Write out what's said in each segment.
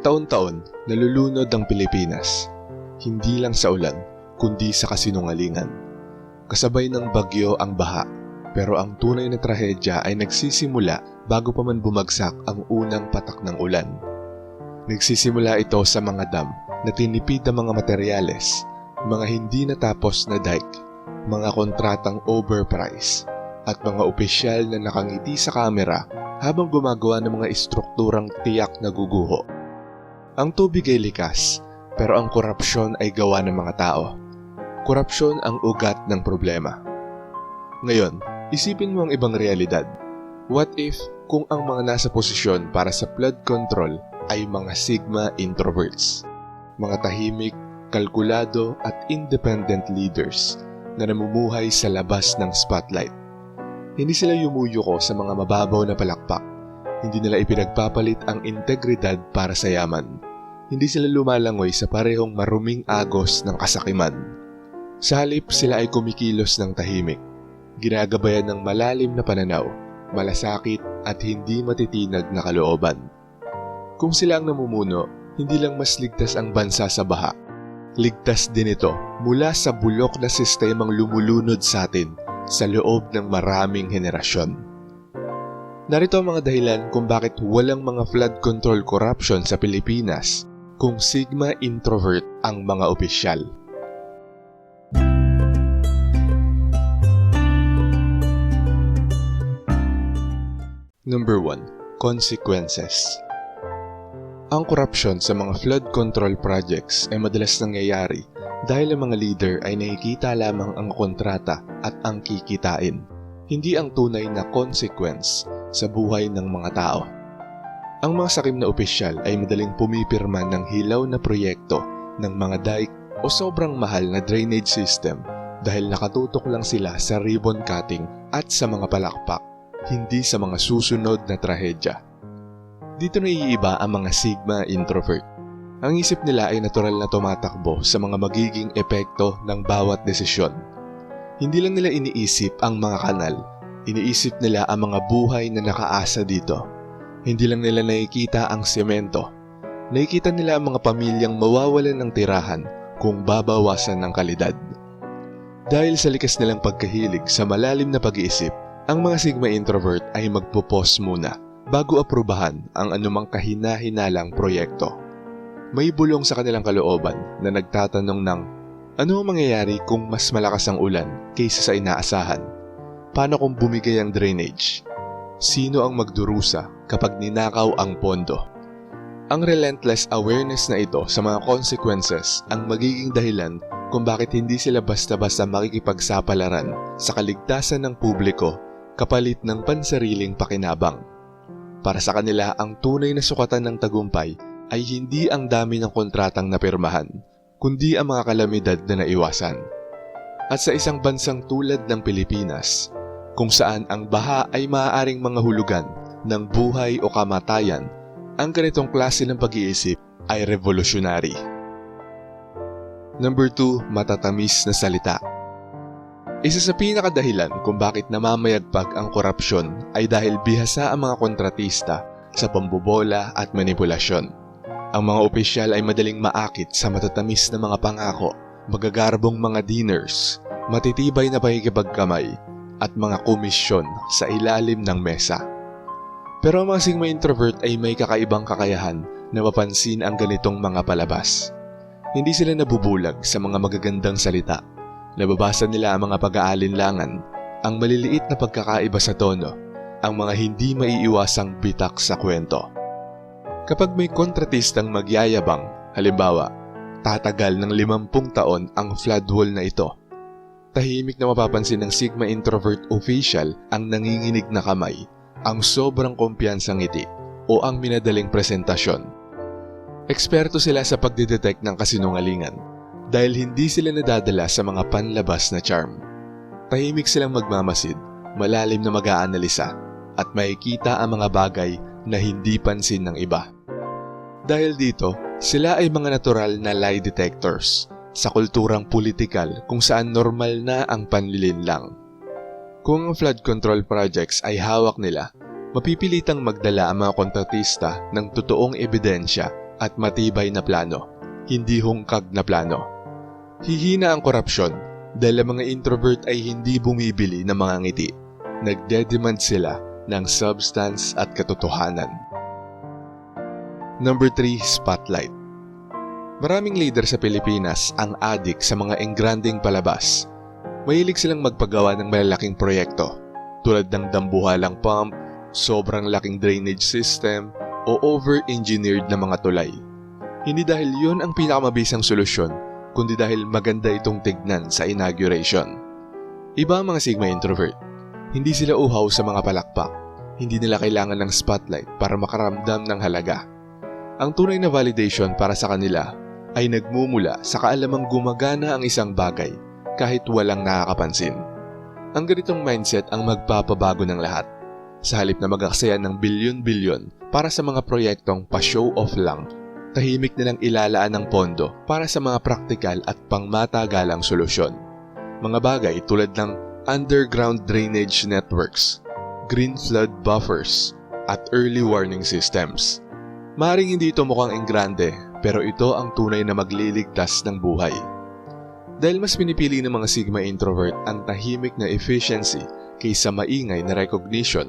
Taon-taon, nalulunod ang Pilipinas. Hindi lang sa ulan, kundi sa kasinungalingan. Kasabay ng bagyo ang baha, pero ang tunay na trahedya ay nagsisimula bago pa man bumagsak ang unang patak ng ulan. Nagsisimula ito sa mga dam na tinipid ang mga materyales, mga hindi natapos na dike, mga kontratang overprice, at mga opisyal na nakangiti sa kamera habang gumagawa ng mga istrukturang tiyak na guguho. Ang tubig ay likas, pero ang korupsyon ay gawa ng mga tao. Korupsyon ang ugat ng problema. Ngayon, isipin mo ang ibang realidad. What if kung ang mga nasa posisyon para sa flood control ay mga Sigma introverts? Mga tahimik, kalkulado at independent leaders na namumuhay sa labas ng spotlight. Hindi sila yumuyuko sa mga mababaw na palakpak. Hindi nila ipinagpapalit ang integridad para sa yaman. Hindi sila lumalangoy sa parehong maruming agos ng kasakiman. Sa halip sila ay kumikilos ng tahimik. Ginagabayan ng malalim na pananaw, malasakit at hindi matitinag na kalooban. Kung sila ang namumuno, hindi lang mas ligtas ang bansa sa baha. Ligtas din ito mula sa bulok na sistemang lumulunod sa atin sa loob ng maraming henerasyon. Narito ang mga dahilan kung bakit walang mga flood control corruption sa Pilipinas kung Sigma introvert ang mga opisyal. Number 1. Consequences Ang korupsyon sa mga flood control projects ay madalas nangyayari dahil ang mga leader ay nakikita lamang ang kontrata at ang kikitain, hindi ang tunay na consequence sa buhay ng mga tao. Ang mga sakim na opisyal ay madaling pumipirma ng hilaw na proyekto ng mga dike o sobrang mahal na drainage system dahil nakatutok lang sila sa ribbon cutting at sa mga palakpak, hindi sa mga susunod na trahedya. Dito naiiba ang mga Sigma introvert. Ang isip nila ay natural na tumatakbo sa mga magiging epekto ng bawat desisyon. Hindi lang nila iniisip ang mga kanal, iniisip nila ang mga buhay na nakaasa dito. Hindi lang nila nakikita ang semento. Nakikita nila ang mga pamilyang mawawalan ng tirahan kung babawasan ng kalidad. Dahil sa likas nilang pagkahilig sa malalim na pag-iisip, ang mga Sigma introvert ay magpo-pause muna bago aprubahan ang anumang kahina-hinalang proyekto. May bulong sa kanilang kalooban na nagtatanong ng ano ang mangyayari kung mas malakas ang ulan kaysa sa inaasahan? Paano kung bumigay ang drainage? Sino ang magdurusa kapag ninakaw ang pondo? Ang relentless awareness na ito sa mga consequences ang magiging dahilan kung bakit hindi sila basta-basta makikipagsapalaran sa kaligtasan ng publiko kapalit ng pansariling pakinabang. Para sa kanila, ang tunay na sukatan ng tagumpay ay hindi ang dami ng kontratang napirmahan, kundi ang mga kalamidad na naiwasan. At sa isang bansang tulad ng Pilipinas, kung saan ang baha ay maaaring mga hulugan ng buhay o kamatayan, ang ganitong klase ng pag-iisip ay revolutionary. Number 2, matatamis na salita. Isa sa pinakadahilan kung bakit namamayagpag ang korupsyon ay dahil bihasa ang mga kontratista sa pambobola at manipulasyon. Ang mga opisyal ay madaling maakit sa matatamis na mga pangako, magagarbong mga dinners, matitibay na pakikipagkamay, at mga komisyon sa ilalim ng mesa. Pero ang mga Sigma introvert ay may kakaibang kakayahan na mapansin ang ganitong mga palabas. Hindi sila nabubulag sa mga magagandang salita. Nababasa nila ang mga pag-aalinlangan, ang maliliit na pagkakaiba sa tono, ang mga hindi maiiwasang bitak sa kwento. Kapag may kontratistang magyayabang, halimbawa, tatagal ng 50 taon ang flood wall na ito. Tahimik na mapapansin ng Sigma introvert official ang nanginginig na kamay, ang sobrang kumpiyansang ngiti, o ang minadaling presentasyon. Eksperto sila sa pagdidetect ng kasinungalingan dahil hindi sila nadadala sa mga panlabas na charm. Tahimik silang magmamasid, malalim na mag-aanalisa, at makikita ang mga bagay na hindi pansin ng iba. Dahil dito, sila ay mga natural na lie detectors sa kulturang politikal kung saan normal na ang panlilinlang. Kung ang flood control projects ay hawak nila, Mapipilitang magdala ang mga kontratista ng totoong ebidensya at matibay na plano, hindi hungkag na plano. Hihina ang korupsyon dahil ang mga introvert ay hindi bumibili ng mga ngiti. Nagdedemand sila ng substance at katotohanan. Number 3, Spotlight. Maraming leader sa Pilipinas ang adik sa mga engranding palabas. Mahilig silang magpagawa ng malalaking proyekto tulad ng dambuhalang pump, sobrang laking drainage system, o over-engineered na mga tulay. Hindi dahil yun ang pinakamabisang solusyon, kundi dahil maganda itong tignan sa inauguration. Iba ang mga Sigma introvert. Hindi sila uhaw sa mga palakpak. Hindi nila kailangan ng spotlight para makaramdam ng halaga. Ang tunay na validation para sa kanila ay nagmumula sa kaalamang gumagana ang isang bagay kahit walang nakakapansin. Ang ganitong mindset ang magpapabago ng lahat. Sa halip na mag-aksaya ng bilyon-bilyon para sa mga proyektong pa-show off lang, tahimik nilang ilalaan ng pondo para sa mga praktikal at pangmatagalang solusyon. Mga bagay tulad ng underground drainage networks, green flood buffers, at early warning systems. Maring hindi ito mukhang enggrande pero ito ang tunay na magliligtas ng buhay. Dahil mas pinipili ng mga Sigma introvert ang tahimik na efficiency kaysa maingay na recognition,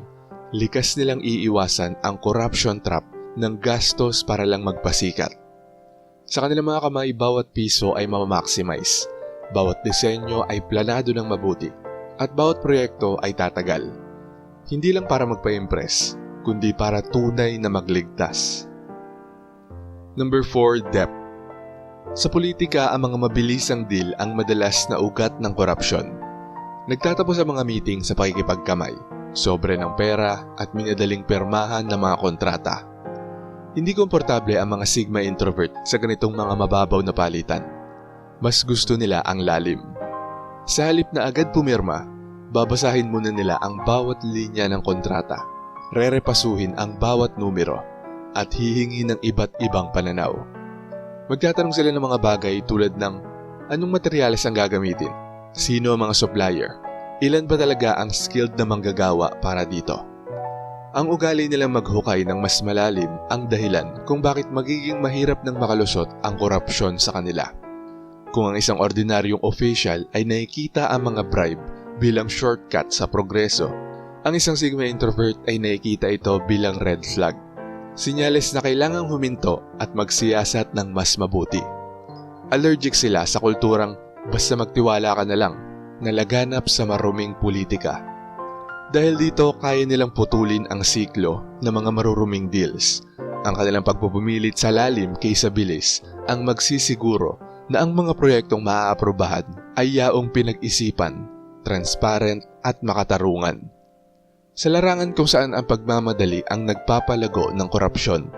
likas nilang iiwasan ang corruption trap ng gastos para lang magpasikat. Sa kanilang mga kamay, bawat piso ay mamamaximize, bawat disenyo ay planado ng mabuti, at bawat proyekto ay tatagal. Hindi lang para magpa-impress, kundi para tunay na magligtas. Number 4, depth. Sa politika, ang mga mabilisang deal ang madalas na ugat ng korupsyon. Nagtatapos ang mga meeting sa pakikipagkamay, sobre ng pera at minadaling permahan ng mga kontrata. Hindi komportable ang mga Sigma introvert sa ganitong mga mababaw na palitan. Mas gusto nila ang lalim. Sa halip na agad pumirma, babasahin muna nila ang bawat linya ng kontrata, rerepasuhin ang bawat numero, at hihingi ng iba't ibang pananaw. Magtatanong sila ng mga bagay tulad ng anong materyales ang gagamitin, sino ang mga supplier, ilan ba talaga ang skilled na manggagawa para dito. Ang ugali nilang maghukay ng mas malalim ang dahilan kung bakit magiging mahirap ng makalusot ang korupsyon sa kanila. Kung ang isang ordinaryong official ay nakikita ang mga bribe bilang shortcut sa progreso, ang isang Sigma introvert ay nakikita ito bilang red flag. Sinyales na kailangang huminto at magsiyasat ng mas mabuti. Allergic sila sa kulturang basta magtiwala ka na lang na laganap sa maruming politika. Dahil dito, kaya nilang putulin ang siklo ng mga maruruming deals. Ang kanilang pagpupumilit sa lalim kaysa bilis ang magsisiguro na ang mga proyektong maaaprobahan ay yaong pinag-isipan, transparent at makatarungan. Sa larangan kung saan ang pagmamadali ang nagpapalago ng korupsyon,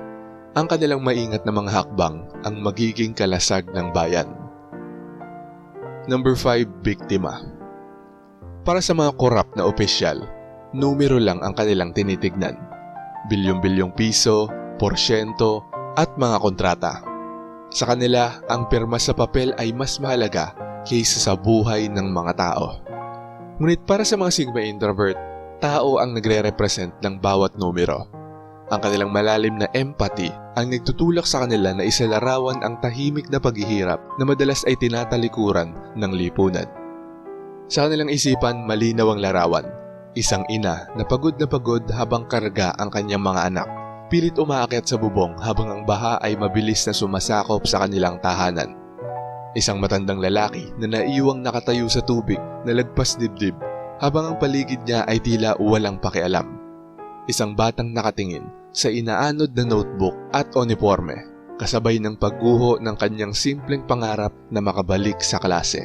ang kanilang maingat na mga hakbang ang magiging kalasag ng bayan. Number 5, Biktima Para sa mga korap na opisyal, numero lang ang kanilang tinitignan. Bilyong-bilyong piso, porsyento, at mga kontrata. Sa kanila, ang pirma sa papel ay mas mahalaga kaysa sa buhay ng mga tao. Ngunit para sa mga Sigma introvert, tao ang nagre-represent ng bawat numero. Ang kanilang malalim na empathy ang nagtutulak sa kanila na isalarawan ang tahimik na paghihirap na madalas ay tinatalikuran ng lipunan. Sa kanilang isipan, malinaw ang larawan. Isang ina na pagod na pagod habang karga ang kanyang mga anak. Pilit umaakyat sa bubong habang ang baha ay mabilis na sumasakop sa kanilang tahanan. Isang matandang lalaki na naiwang nakatayo sa tubig na lagpas dibdib habang ang paligid niya ay tila walang pakialam. Isang batang nakatingin sa inaanod na notebook at uniforme kasabay ng pagguho ng kanyang simpleng pangarap na makabalik sa klase.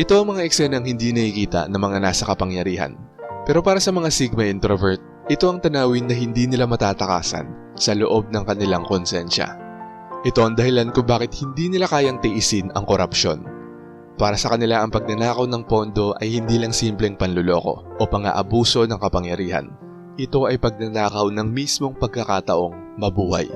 Ito ang mga eksenang hindi nakikita ng mga nasa kapangyarihan. Pero para sa mga Sigma introvert, ito ang tanawin na hindi nila matatakasan sa loob ng kanilang konsensya. Ito ang dahilan kung bakit hindi nila kayang tiisin ang korupsyon. Para sa kanila ang pagnanakaw ng pondo ay hindi lang simpleng panluloko o pang-aabuso ng kapangyarihan. Ito ay pagnanakaw ng mismong pagkakataong mabuhay.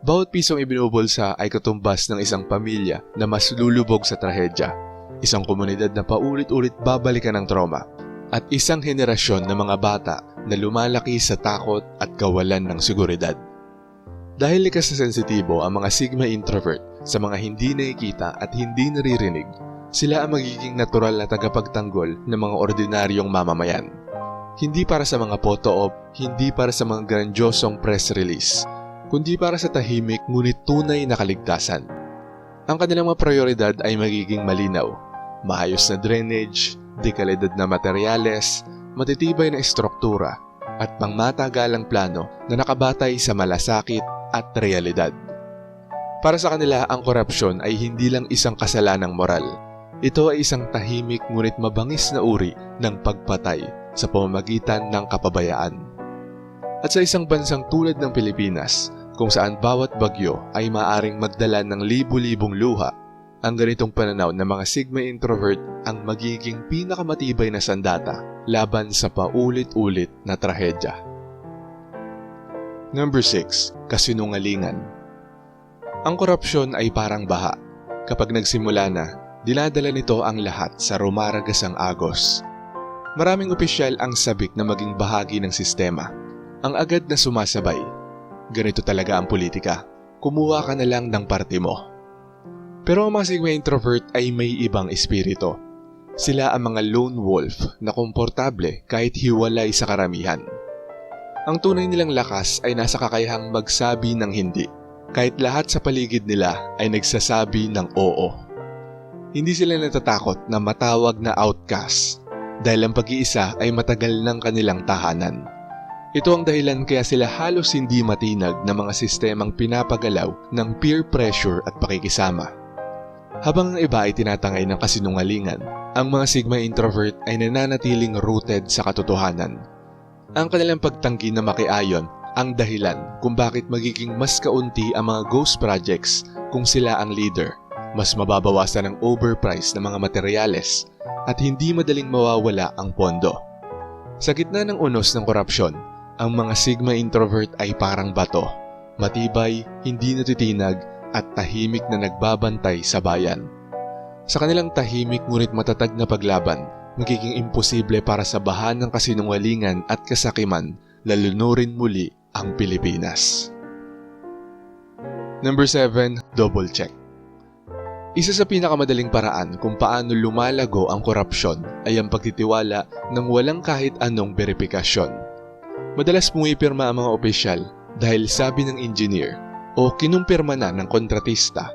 Bawat pisong ibinubulsa ay katumbas ng isang pamilya na mas lulubog sa trahedya, isang komunidad na paulit-ulit babalikan ng trauma, at isang henerasyon ng mga bata na lumalaki sa takot at kawalan ng seguridad. Dahil likas na sensitibo ang mga Sigma introvert sa mga hindi nakikita at hindi naririnig, sila ang magiging natural na tagapagtanggol ng mga ordinaryong mamamayan. Hindi para sa mga photo op, hindi para sa mga grandiosong press release, kundi para sa tahimik ngunit tunay na kaligtasan. Ang kanilang mga prioridad ay magiging malinaw, maayos na drainage, dekalidad na materyales, matitibay na estruktura, at pangmatagalang plano na nakabatay sa malasakit at realidad. Para sa kanila, ang korupsyon ay hindi lang isang kasalanang moral. Ito ay isang tahimik ngunit mabangis na uri ng pagpatay sa pamamagitan ng kapabayaan. At sa isang bansang tulad ng Pilipinas, kung saan bawat bagyo ay maaring magdala ng libu-libong luha, ang ganitong pananaw ng mga Sigma introvert ang magiging pinakamatibay na sandata laban sa paulit-ulit na trahedya. Number 6. Kasinungalingan Ang korupsyon ay parang baha. Kapag nagsimula na, dinadala nito ang lahat sa rumaragasang agos. Maraming opisyal ang sabik na maging bahagi ng sistema. Ang agad na sumasabay. Ganito talaga ang politika. Kumuha ka na lang ng parte mo. Pero ang mga Sigma introvert ay may ibang espiritu. Sila ang mga lone wolf na komportable kahit hiwalay sa karamihan. Ang tunay nilang lakas ay nasa kakayahang magsabi ng hindi, kahit lahat sa paligid nila ay nagsasabi ng oo. Hindi sila natatakot na matawag na outcast dahil ang pag-iisa ay matagal ng kanilang tahanan. Ito ang dahilan kaya sila halos hindi matinag na mga sistemang pinapagalaw ng peer pressure at pakikisama. Habang ang iba ay tinatangay ng kasinungalingan, ang mga Sigma introvert ay nananatiling rooted sa katotohanan. Ang kanilang pagtanggi na makiayon ang dahilan kung bakit magiging mas kaunti ang mga ghost projects kung sila ang leader, mas mababawasan ang overprice ng mga materyales, at hindi madaling mawawala ang pondo. Sa gitna ng unos ng korupsyon, ang mga Sigma introvert ay parang bato, matibay, hindi natitinag, at tahimik na nagbabantay sa bayan. Sa kanilang tahimik ngunit matatag na paglaban, magiging imposible para sa bahan ng kasinungalingan at kasakiman lalunurin muli ang Pilipinas. Number 7. Double check. Isa sa pinakamadaling paraan kung paano lumalago ang korupsyon ay ang pagtitiwala ng walang kahit anong verifikasyon. Madalas pumipirma ang mga opisyal dahil sabi ng engineer o kinumpirma na ng kontratista.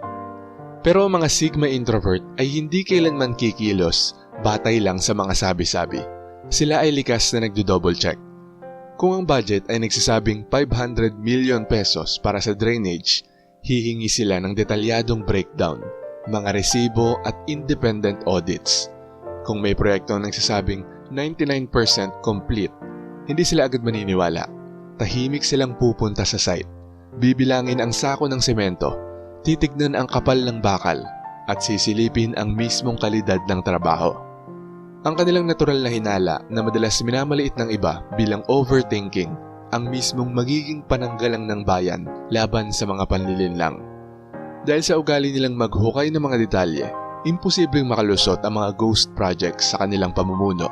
Pero ang mga Sigma introvert ay hindi kailanman kikilos batay lang sa mga sabi-sabi. Sila ay likas na nagdo-double check. Kung ang budget ay nagsasabing 500 million pesos para sa drainage, hihingi sila ng detalyadong breakdown, mga resibo at independent audits. Kung may proyekto ang nagsasabing 99% complete, hindi sila agad maniniwala. Tahimik silang pupunta sa site. Bibilangin ang sako ng semento, titignan ang kapal ng bakal, at sisilipin ang mismong kalidad ng trabaho. Ang kanilang natural na hinala na madalas minamaliit ng iba bilang overthinking ang mismong magiging pananggalang ng bayan laban sa mga panlilinlang. Dahil sa ugali nilang maghukay ng mga detalye, imposibleng makalusot ang mga ghost projects sa kanilang pamumuno.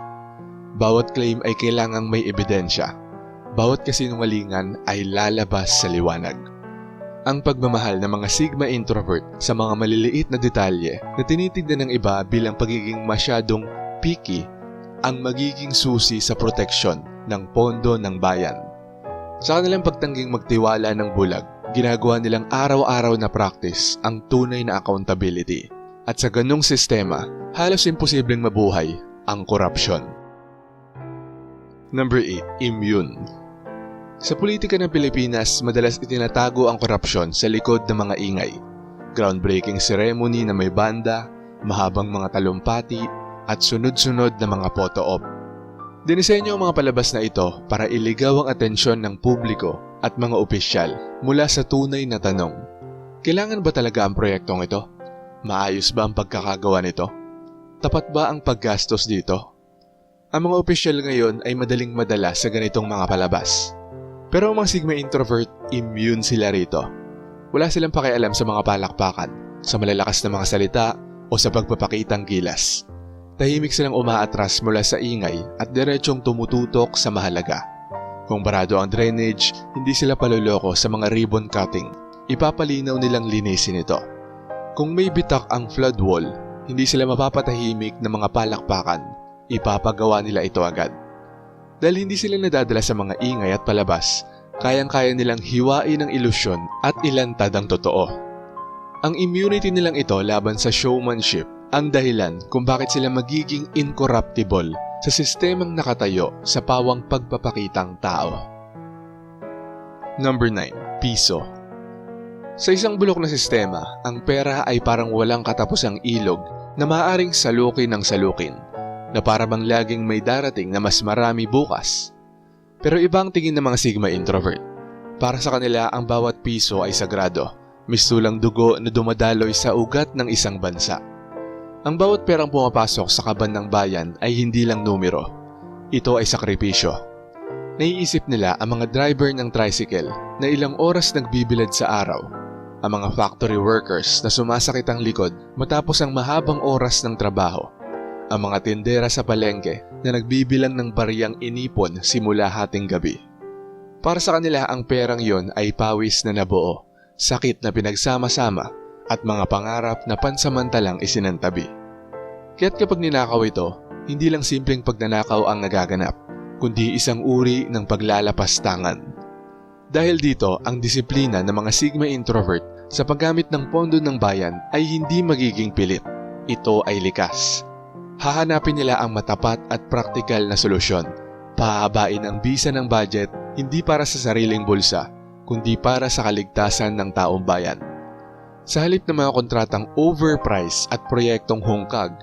Bawat claim ay kailangang may ebidensya. Bawat kasinungalingan ay lalabas sa liwanag. Ang pagmamahal ng mga Sigma introvert sa mga maliliit na detalye na tinitignan ng iba bilang pagiging masyadong picky ang magiging susi sa proteksyon ng pondo ng bayan. Sa kanilang pagtangging magtiwala ng bulag, ginagawa nilang araw-araw na practice ang tunay na accountability. At sa ganong sistema, halos imposibleng mabuhay ang korupsyon. Number 8. Immune Sa politika ng Pilipinas, madalas itinatago ang korupsyon sa likod ng mga ingay. Groundbreaking ceremony na may banda, mahabang mga talumpati, at sunod-sunod na mga photo op. Dinisenyo ang mga palabas na ito para iligaw ang atensyon ng publiko at mga opisyal mula sa tunay na tanong. Kailangan ba talaga ang proyektong ito? Maayos ba ang pagkakagawa nito? Tapat ba ang paggastos dito? Ang mga opisyal ngayon ay madaling madala sa ganitong mga palabas. Pero ang mga Sigma introvert, immune sila rito. Wala silang pakialam sa mga palakpakan, sa malalakas na mga salita o sa pagpapakitang gilas. Tahimik silang umaatras mula sa ingay at diretsong tumututok sa mahalaga. Kung barado ang drainage, hindi sila paluloko sa mga ribbon cutting. Ipapalinaw nilang linisin ito. Kung may bitak ang flood wall, hindi sila mapapatahimik ng mga palakpakan. Ipapagawa nila ito agad. Dahil hindi sila nadadala sa mga ingay at palabas, kayang-kaya nilang hiwain ang ilusyon at ilantad ang totoo. Ang immunity nilang ito laban sa showmanship ang dahilan kung bakit sila magiging incorruptible sa sistemang nakatayo sa pawang pagpapakitang tao. Number 9. Piso Sa isang bulok na sistema, ang pera ay parang walang katapusang ilog na maaaring salukin ng salukin, na para bang laging may darating na mas marami bukas. Pero ibang tingin ng mga Sigma introvert. Para sa kanila, ang bawat piso ay sagrado, mistulang dugo na dumadaloy sa ugat ng isang bansa. Ang bawat perang pumapasok sa kaban ng bayan ay hindi lang numero. Ito ay sakripisyo. Naiisip nila ang mga driver ng tricycle na ilang oras nagbibilad sa araw. Ang mga factory workers na sumasakit ang likod matapos ang mahabang oras ng trabaho. Ang mga tindera sa palengke na nagbibilang ng bariyang inipon simula hating gabi. Para sa kanila ang perang yon ay pawis na nabuo, sakit na pinagsama-sama at mga pangarap na pansamantalang isinantabi. Kaya't kapag ninakaw ito, hindi lang simpleng pagnanakaw ang nagaganap, kundi isang uri ng paglalapastangan. Dahil dito, ang disiplina ng mga Sigma introvert sa paggamit ng pondo ng bayan ay hindi magiging pilit. Ito ay likas. Hahanapin nila ang matapat at praktikal na solusyon. Pahabain ang bisa ng budget hindi para sa sariling bulsa, kundi para sa kaligtasan ng taong bayan. Sa halip ng mga kontratang overpriced at proyektong hungkag,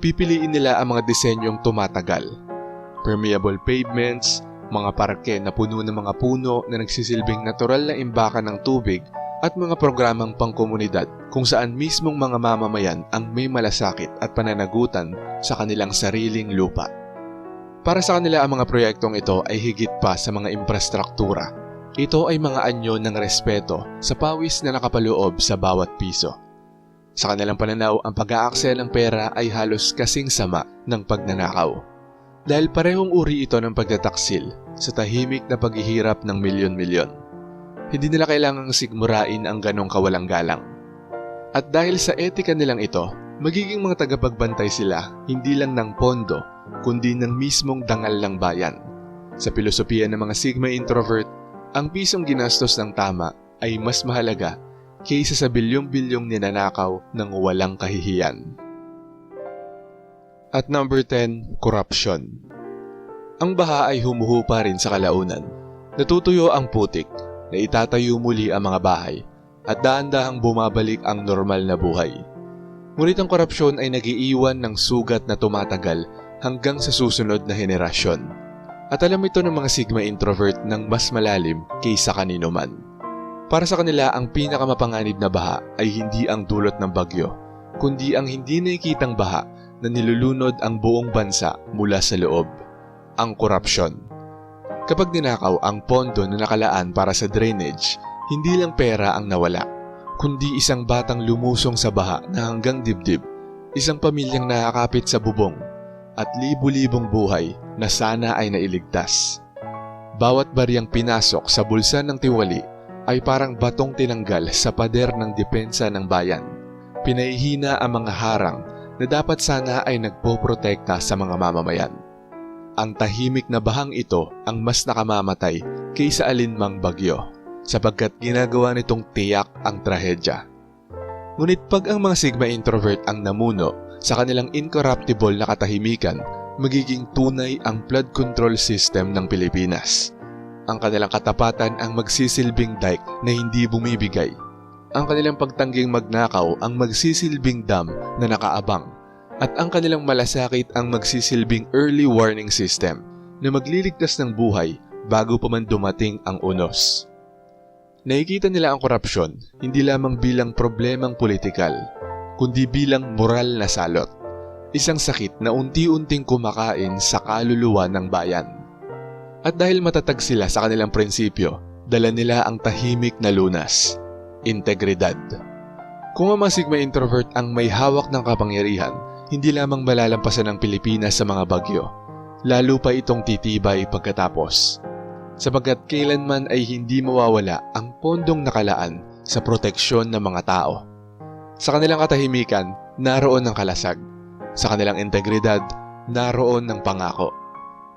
pipiliin nila ang mga disenyong tumatagal. Permeable pavements, mga parke na puno ng mga puno na nagsisilbing natural na imbakan ng tubig at mga programang pangkomunidad kung saan mismong mga mamamayan ang may malasakit at pananagutan sa kanilang sariling lupa. Para sa kanila ang mga proyektong ito ay higit pa sa mga infrastruktura. Ito ay mga anyo ng respeto sa pawis na nakapaloob sa bawat piso. Sa kanilang pananaw, ang pag-aaksaya ng pera ay halos kasing sama ng pagnanakaw. Dahil parehong uri ito ng pagtataksil sa tahimik na paghihirap ng milyon-milyon. Hindi nila kailangang sigmurain ang ganong kawalang galang. At dahil sa etika nilang ito, magiging mga tagapagbantay sila hindi lang ng pondo kundi ng mismong dangal ng bayan. Sa pilosopiya ng mga Sigma introvert, ang pisong ginastos ng tama ay mas mahalaga kaysa sa bilyong-bilyong ninanakaw ng walang kahihiyan. At number 10, corruption. Ang baha ay humuhupa rin sa kalaunan. Natutuyo ang putik na itatayo muli ang mga bahay at daan-dahang bumabalik ang normal na buhay. Ngunit ang korupsyon ay nagiiwan ng sugat na tumatagal hanggang sa susunod na henerasyon. At alam ito ng mga Sigma introvert ng mas malalim kaysa kanino man. Para sa kanila, ang pinakamapanganib na baha ay hindi ang dulot ng bagyo, kundi ang hindi nakikitang baha na nilulunod ang buong bansa mula sa loob, ang korupsyon. Kapag ninakaw ang pondo na nakalaan para sa drainage, hindi lang pera ang nawala, kundi isang batang lumusong sa baha na hanggang dibdib, isang pamilyang nakakapit sa bubong, at libu-libong buhay na sana ay nailigtas. Bawat bariyang pinasok sa bulsa ng tiwali ay parang batong tinanggal sa pader ng depensa ng bayan. Pinahihina ang mga harang na dapat sana ay nagpoprotekta sa mga mamamayan. Ang tahimik na bahang ito ang mas nakamamatay kaysa alinmang bagyo sapagkat ginagawa nitong tiyak ang trahedya. Ngunit pag ang mga Sigma introvert ang namuno sa kanilang incorruptible na katahimikan, magiging tunay ang flood control system ng Pilipinas. Ang kanilang katapatan ang magsisilbing dike na hindi bumibigay. Ang kanilang pagtangging magnakaw ang magsisilbing dam na nakaabang. At ang kanilang malasakit ang magsisilbing early warning system na magliligtas ng buhay bago pa man dumating ang unos. Nakikita nila ang korupsyon hindi lamang bilang problemang politikal, kundi bilang moral na salot. Isang sakit na unti-unting kumakain sa kaluluwa ng bayan. At dahil matatag sila sa kanilang prinsipyo, dala nila ang tahimik na lunas, integridad. Kung ang mga Sigma introvert ang may hawak ng kapangyarihan, hindi lamang malalampasan ng Pilipinas sa mga bagyo, lalo pa itong titibay pagkatapos. sapagkat kailanman ay hindi mawawala ang pondong nakalaan sa proteksyon ng mga tao. Sa kanilang katahimikan, naroon ang kalasag. Sa kanilang integridad, naroon ang pangako.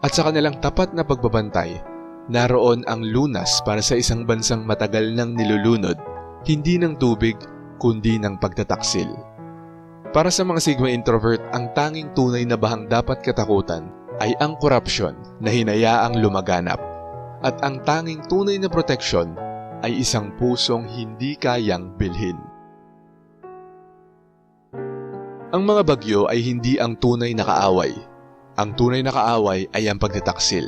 At sa kanilang tapat na pagbabantay, naroon ang lunas para sa isang bansang matagal nang nilulunod, hindi ng tubig, kundi ng pagtataksil. Para sa mga Sigma introvert, ang tanging tunay na bahang dapat katakutan ay ang korupsyon na hinayaang lumaganap. At ang tanging tunay na proteksyon ay isang pusong hindi kayang bilhin. Ang mga bagyo ay hindi ang tunay na kaaway. Ang tunay na kaaway ay ang pagtataksil.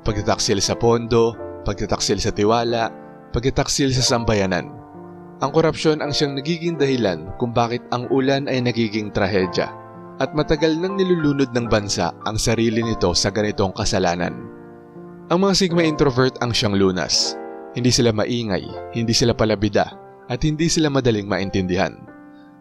Pagtataksil sa pondo, pagtataksil sa tiwala, pagtataksil sa sambayanan. Ang korupsyon ang siyang nagiging dahilan kung bakit ang ulan ay nagiging trahedya at matagal nang nilulunod ng bansa ang sarili nito sa ganitong kasalanan. Ang mga Sigma introvert ang siyang lunas. Hindi sila maingay, hindi sila palabida, at hindi sila madaling maintindihan.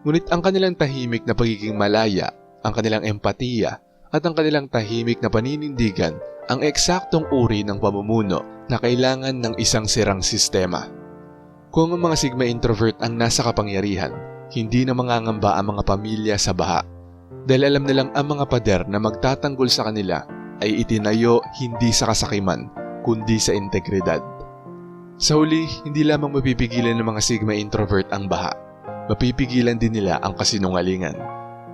Ngunit ang kanilang tahimik na pagiging malaya, ang kanilang empatiya, at ang kanilang tahimik na paninindigan ang eksaktong uri ng pamumuno na kailangan ng isang sirang sistema. Kung ang mga Sigma introvert ang nasa kapangyarihan, hindi na mangangamba ang mga pamilya sa baha. Dahil alam nilang ang mga pader na magtatanggol sa kanila ay itinayo hindi sa kasakiman, kundi sa integridad. Sa huli, hindi lamang mapipigilan ng mga Sigma introvert ang baha. Mapipigilan din nila ang kasinungalingan.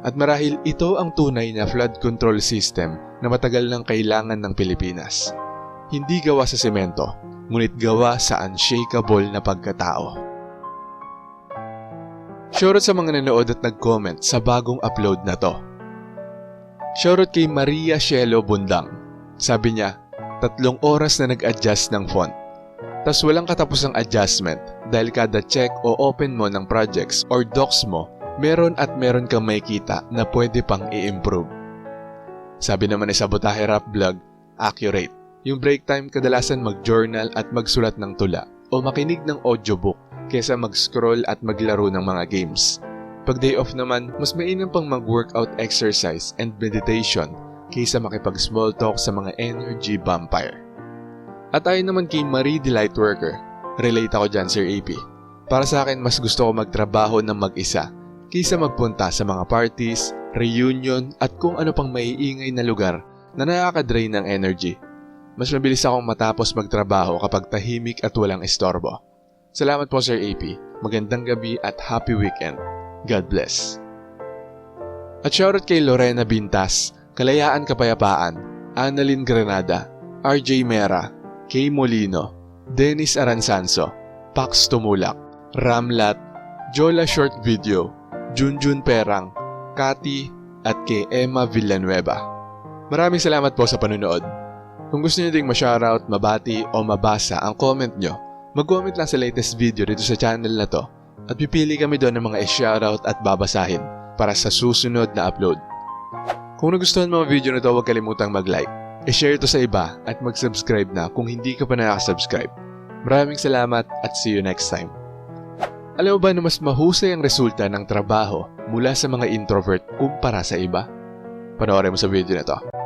At marahil ito ang tunay na flood control system na matagal nang kailangan ng Pilipinas. Hindi gawa sa semento, ngunit gawa sa unshakable na pagkatao. Shoutout sa mga nanood at nag-comment sa bagong upload na to. Shoutout kay Maria Shelo Bundang. Sabi niya, tatlong oras na nag-adjust ng font. Tas walang katapusang adjustment dahil kada check o open mo ng projects or docs mo, meron at meron kang makikita na pwede pang i-improve. Sabi naman ni Sabotahe Rap Vlog, accurate. Yung break time kadalasan mag-journal at magsulat ng tula o makinig ng audiobook kesa mag-scroll at maglaro ng mga games. Pag day off naman, mas mainam pang mag-workout exercise and meditation kaysa makipag-small talk sa mga energy vampire. At ayon naman kay Marie the Lightworker, relate ako dyan Sir AP. Para sa akin, mas gusto ko magtrabaho ng mag-isa kaysa magpunta sa mga parties, reunion at kung ano pang maiingay na lugar na nakaka-drain ng energy. Mas mabilis akong matapos magtrabaho kapag tahimik at walang estorbo. Salamat po Sir AP. Magandang gabi at happy weekend. God bless. At shoutout kay Lorena Bintas, Kalayaan Kapayapaan, Annalyn Granada, RJ Mera, Kay Molino, Dennis Aransanso, Pax Tumulak, Ramlat, Jola Short Video, Junjun Perang, Kati, at kay Emma Villanueva. Maraming salamat po sa panunood. Kung gusto niyo ding ma-shoutout, mabati o mabasa ang comment nyo, mag-comment lang sa latest video dito sa channel na to at pipili kami doon ng mga i-shoutout at babasahin para sa susunod na upload. Kung nagustuhan mo ang video na to, huwag kalimutang mag-like, i-share ito sa iba at mag-subscribe na kung hindi ka pa nakasubscribe. Maraming salamat at see you next time. Alam mo ba na mas mahusay ang resulta ng trabaho mula sa mga introvert kumpara sa iba? Panoorin mo sa video na to.